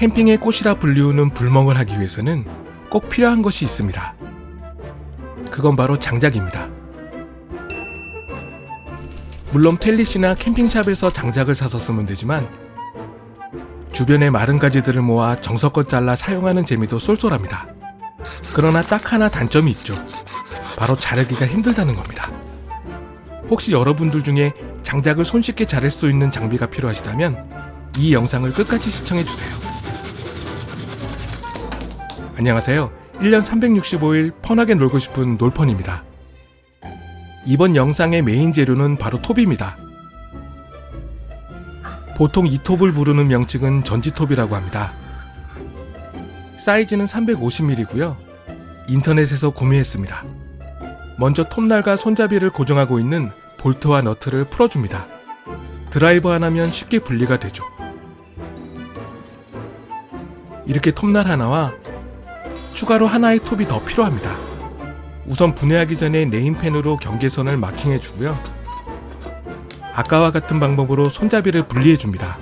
캠핑의 꽃이라 불리우는 불멍을 하기 위해서는 꼭 필요한 것이 있습니다. 그건 바로 장작입니다. 물론 펠릿이나 캠핑샵에서 장작을 사서 쓰면 되지만 주변의 마른 가지들을 모아 정석껏 잘라 사용하는 재미도 쏠쏠합니다. 그러나 딱 하나 단점이 있죠. 바로 자르기가 힘들다는 겁니다. 혹시 여러분들 중에 장작을 손쉽게 자를 수 있는 장비가 필요하시다면 이 영상을 끝까지 시청해주세요. 안녕하세요. 1년 365일 펀하게 놀고 싶은 놀펀입니다. 이번 영상의 메인 재료는 바로 톱입니다. 보통 이 톱을 부르는 명칭은 전지톱이라고 합니다. 사이즈는 350mm고요. 인터넷에서 구매했습니다. 먼저 톱날과 손잡이를 고정하고 있는 볼트와 너트를 풀어줍니다. 드라이버 하나면 쉽게 분리가 되죠. 이렇게 톱날 하나와 추가로 하나의 톱이 더 필요합니다. 우선 분해하기 전에 네임펜으로 경계선을 마킹해 주고요. 아까와 같은 방법으로 손잡이를 분리해 줍니다.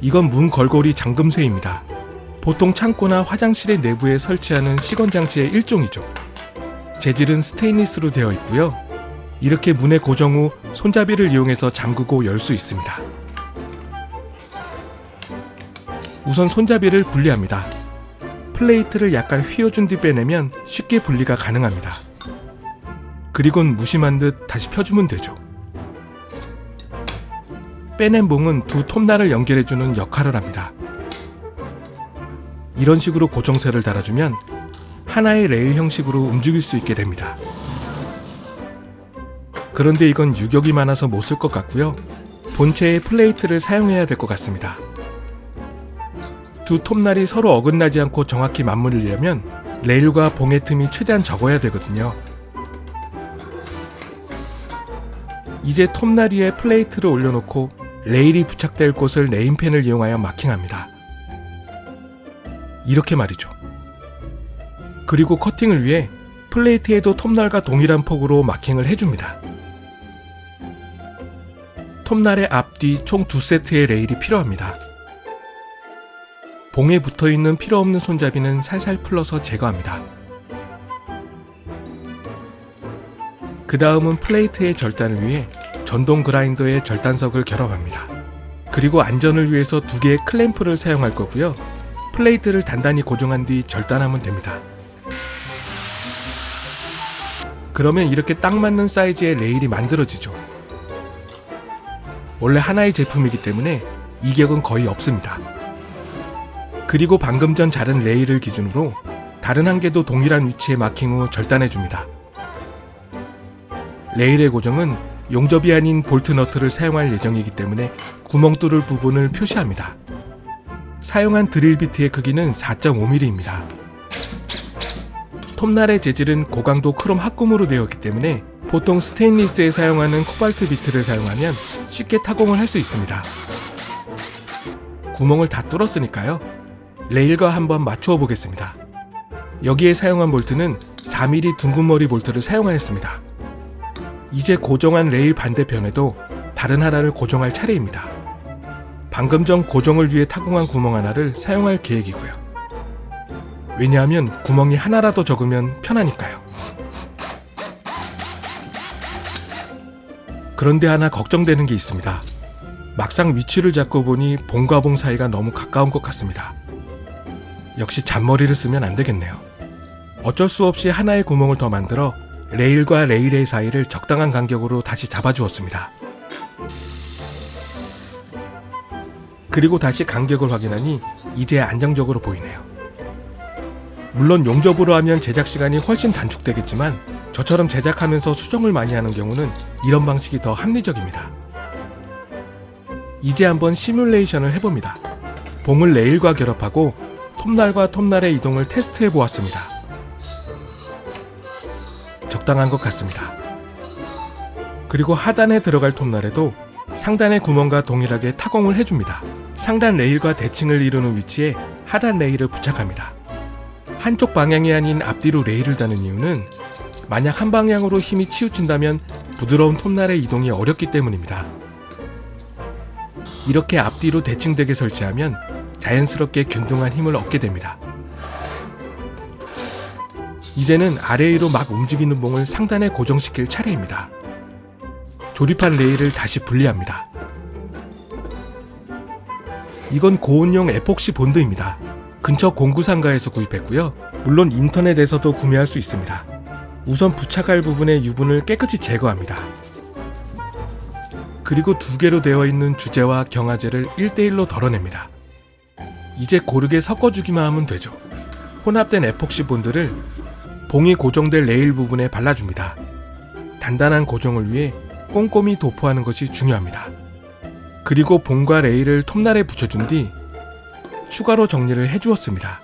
이건 문 걸고리 잠금쇠입니다. 보통 창고나 화장실의 내부에 설치하는 시건 장치의 일종이죠. 재질은 스테인리스로 되어 있고요. 이렇게 문에 고정 후 손잡이를 이용해서 잠그고 열 수 있습니다. 우선 손잡이를 분리합니다. 플레이트를 약간 휘어준 뒤 빼내면 쉽게 분리가 가능합니다. 그리곤 무심한 듯 다시 펴주면 되죠. 빼낸 봉은 두 톱날을 연결해주는 역할을 합니다. 이런 식으로 고정쇠를 달아주면 하나의 레일 형식으로 움직일 수 있게 됩니다. 그런데 이건 유격이 많아서 못 쓸 것 같고요. 본체의 플레이트를 사용해야 될 것 같습니다. 두 톱날이 서로 어긋나지 않고 정확히 맞물리려면 레일과 봉의 틈이 최대한 적어야 되거든요. 이제 톱날 위에 플레이트를 올려놓고 레일이 부착될 곳을 네임펜을 이용하여 마킹합니다. 이렇게 말이죠. 그리고 커팅을 위해 플레이트에도 톱날과 동일한 폭으로 마킹을 해줍니다. 톱날의 앞뒤 총 두 세트의 레일이 필요합니다. 봉에 붙어 있는 필요 없는 손잡이는 살살 풀러서 제거합니다. 그 다음은 플레이트의 절단을 위해 전동 그라인더에 절단석을 결합합니다. 그리고 안전을 위해서 두 개의 클램프를 사용할 거고요. 플레이트를 단단히 고정한 뒤 절단하면 됩니다. 그러면 이렇게 딱 맞는 사이즈의 레일이 만들어지죠. 원래 하나의 제품이기 때문에 이격은 거의 없습니다. 그리고 방금 전 자른 레일을 기준으로 다른 한 개도 동일한 위치에 마킹 후 절단해 줍니다. 레일의 고정은 용접이 아닌 볼트 너트를 사용할 예정이기 때문에 구멍 뚫을 부분을 표시합니다. 사용한 드릴 비트의 크기는 4.5mm입니다. 톱날의 재질은 고강도 크롬 합금으로 되어 있기 때문에 보통 스테인리스에 사용하는 코발트 비트를 사용하면 쉽게 타공을 할 수 있습니다. 구멍을 다 뚫었으니까요. 레일과 한번 맞추어 보겠습니다. 여기에 사용한 볼트는 4mm 둥근머리 볼트를 사용하였습니다. 이제 고정한 레일 반대편에도 다른 하나를 고정할 차례입니다. 방금 전 고정을 위해 타공한 구멍 하나를 사용할 계획이고요. 왜냐하면 구멍이 하나라도 적으면 편하니까요. 그런데 하나 걱정되는 게 있습니다. 막상 위치를 잡고 보니 봉과 봉 사이가 너무 가까운 것 같습니다. 역시 잔머리를 쓰면 안 되겠네요. 어쩔 수 없이 하나의 구멍을 더 만들어 레일과 레일의 사이를 적당한 간격으로 다시 잡아주었습니다. 그리고 다시 간격을 확인하니 이제 안정적으로 보이네요. 물론 용접으로 하면 제작 시간이 훨씬 단축되겠지만 저처럼 제작하면서 수정을 많이 하는 경우는 이런 방식이 더 합리적입니다. 이제 한번 시뮬레이션을 해봅니다. 봉을 레일과 결합하고 톱날과 톱날의 이동을 테스트해 보았습니다. 적당한 것 같습니다. 그리고 하단에 들어갈 톱날에도 상단의 구멍과 동일하게 타공을 해줍니다. 상단 레일과 대칭을 이루는 위치에 하단 레일을 부착합니다. 한쪽 방향이 아닌 앞뒤로 레일을 다는 이유는 만약 한 방향으로 힘이 치우친다면 부드러운 톱날의 이동이 어렵기 때문입니다. 이렇게 앞뒤로 대칭되게 설치하면 자연스럽게 균등한 힘을 얻게 됩니다. 이제는 아래 위로 막 움직이는 봉을 상단에 고정시킬 차례입니다. 조립한 레일을 다시 분리합니다. 이건 고온용 에폭시 본드입니다. 근처 공구상가에서 구입했고요. 물론 인터넷에서도 구매할 수 있습니다. 우선 부착할 부분의 유분을 깨끗이 제거합니다. 그리고 두 개로 되어 있는 주재와 경화제를 1대1로 덜어냅니다. 이제 고르게 섞어주기만 하면 되죠. 혼합된 에폭시 본드를 봉이 고정될 레일 부분에 발라줍니다. 단단한 고정을 위해 꼼꼼히 도포하는 것이 중요합니다. 그리고 봉과 레일을 톱날에 붙여준 뒤 추가로 정리를 해주었습니다.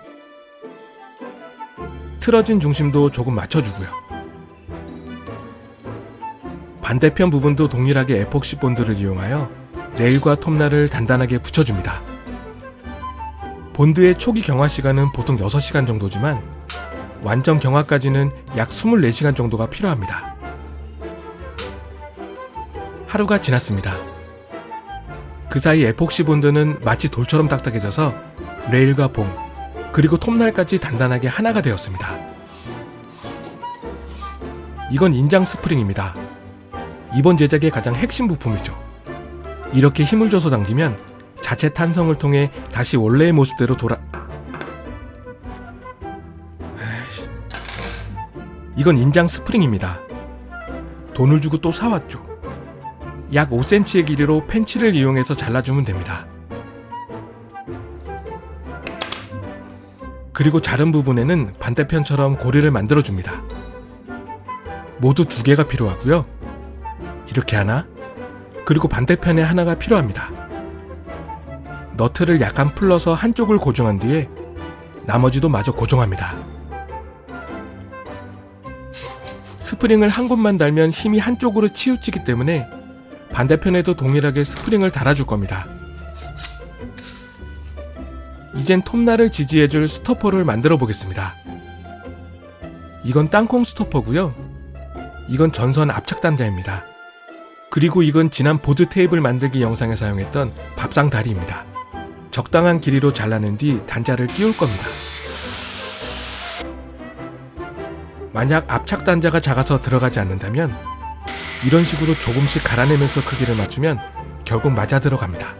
틀어진 중심도 조금 맞춰주고요. 반대편 부분도 동일하게 에폭시 본드를 이용하여 레일과 톱날을 단단하게 붙여줍니다. 본드의 초기 경화 시간은 보통 6시간 정도지만 완전 경화까지는 약 24시간 정도가 필요합니다. 하루가 지났습니다. 그 사이 에폭시 본드는 마치 돌처럼 딱딱해져서 레일과 봉, 그리고 톱날까지 단단하게 하나가 되었습니다. 이건 인장 스프링입니다. 이번 제작의 가장 핵심 부품이죠. 이렇게 힘을 줘서 당기면 자체 탄성을 통해 다시 원래의 모습대로 돌아. 이건 인장 스프링입니다. 돈을 주고 또 사왔죠. 약 5cm의 길이로 펜치를 이용해서 잘라주면 됩니다. 그리고 자른 부분에는 반대편처럼 고리를 만들어줍니다. 모두 두 개가 필요하고요. 이렇게 하나, 그리고 반대편에 하나가 필요합니다. 너트를 약간 풀러서 한쪽을 고정한 뒤에 나머지도 마저 고정합니다. 스프링을 한 곳만 달면 힘이 한쪽으로 치우치기 때문에 반대편에도 동일하게 스프링을 달아줄 겁니다. 이젠 톱날을 지지해줄 스토퍼를 만들어 보겠습니다. 이건 땅콩 스토퍼고요. 이건 전선 압착 단자입니다. 그리고 이건 지난 보드 테이블 만들기 영상에 사용했던 밥상 다리입니다. 적당한 길이로 잘라낸 뒤 단자를 끼울 겁니다. 만약 압착 단자가 작아서 들어가지 않는다면 이런 식으로 조금씩 갈아내면서 크기를 맞추면 결국 맞아 들어갑니다.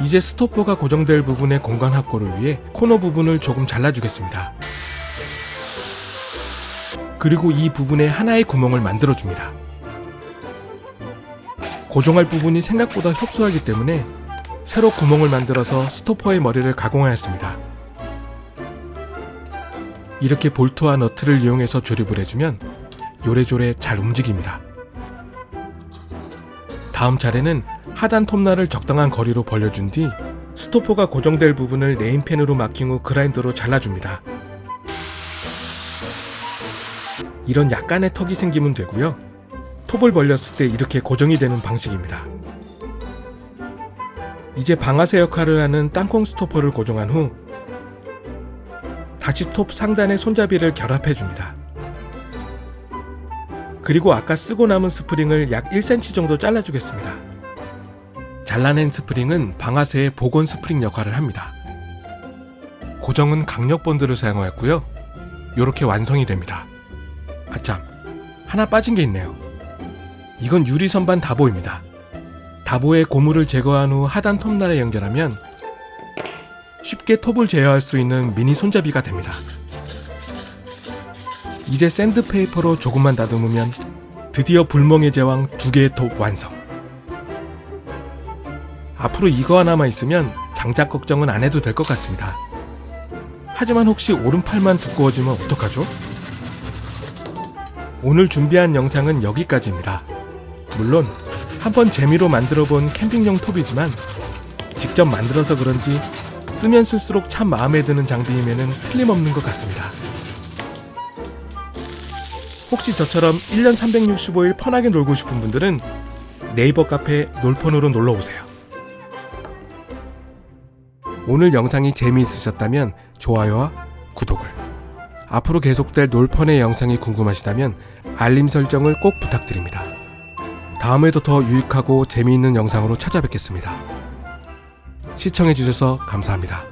이제 스토퍼가 고정될 부분의 공간 확보를 위해 코너 부분을 조금 잘라주겠습니다. 그리고 이 부분에 하나의 구멍을 만들어줍니다. 고정할 부분이 생각보다 협소하기 때문에 새로 구멍을 만들어서 스토퍼의 머리를 가공하였습니다. 이렇게 볼트와 너트를 이용해서 조립을 해주면 요래조래 잘 움직입니다. 다음 차례는 하단 톱날을 적당한 거리로 벌려준 뒤 스토퍼가 고정될 부분을 네임펜으로 마킹 후 그라인더로 잘라줍니다. 이런 약간의 턱이 생기면 되고요. 톱을 벌렸을 때 이렇게 고정이 되는 방식입니다. 이제 방아쇠 역할을 하는 땅콩 스토퍼를 고정한 후 다시 톱 상단의 손잡이를 결합해 줍니다. 그리고 아까 쓰고 남은 스프링을 약 1cm 정도 잘라주겠습니다. 잘라낸 스프링은 방아쇠의 복원 스프링 역할을 합니다. 고정은 강력 본드를 사용하였고요. 이렇게 완성이 됩니다. 아참, 하나 빠진 게 있네요. 이건 유리 선반 다보입니다. 다보의 고무를 제거한 후 하단 톱날에 연결하면 쉽게 톱을 제어할 수 있는 미니 손잡이가 됩니다. 이제 샌드페이퍼로 조금만 다듬으면 드디어 불멍의 제왕 두 개의 톱 완성. 앞으로 이거 하나만 있으면 장작 걱정은 안 해도 될 것 같습니다. 하지만 혹시 오른팔만 두꺼워지면 어떡하죠? 오늘 준비한 영상은 여기까지입니다. 물론 한번 재미로 만들어 본 캠핑용 톱이지만 직접 만들어서 그런지 쓰면 쓸수록 참 마음에 드는 장비임에는 틀림없는 것 같습니다. 혹시 저처럼 1년 365일 편하게 놀고 싶은 분들은 네이버 카페 놀폰으로 놀러 오세요. 오늘 영상이 재미있으셨다면 좋아요와 구독을 앞으로 계속될 놀펀의 영상이 궁금하시다면 알림 설정을 꼭 부탁드립니다. 다음에도 더 유익하고 재미있는 영상으로 찾아뵙겠습니다. 시청해주셔서 감사합니다.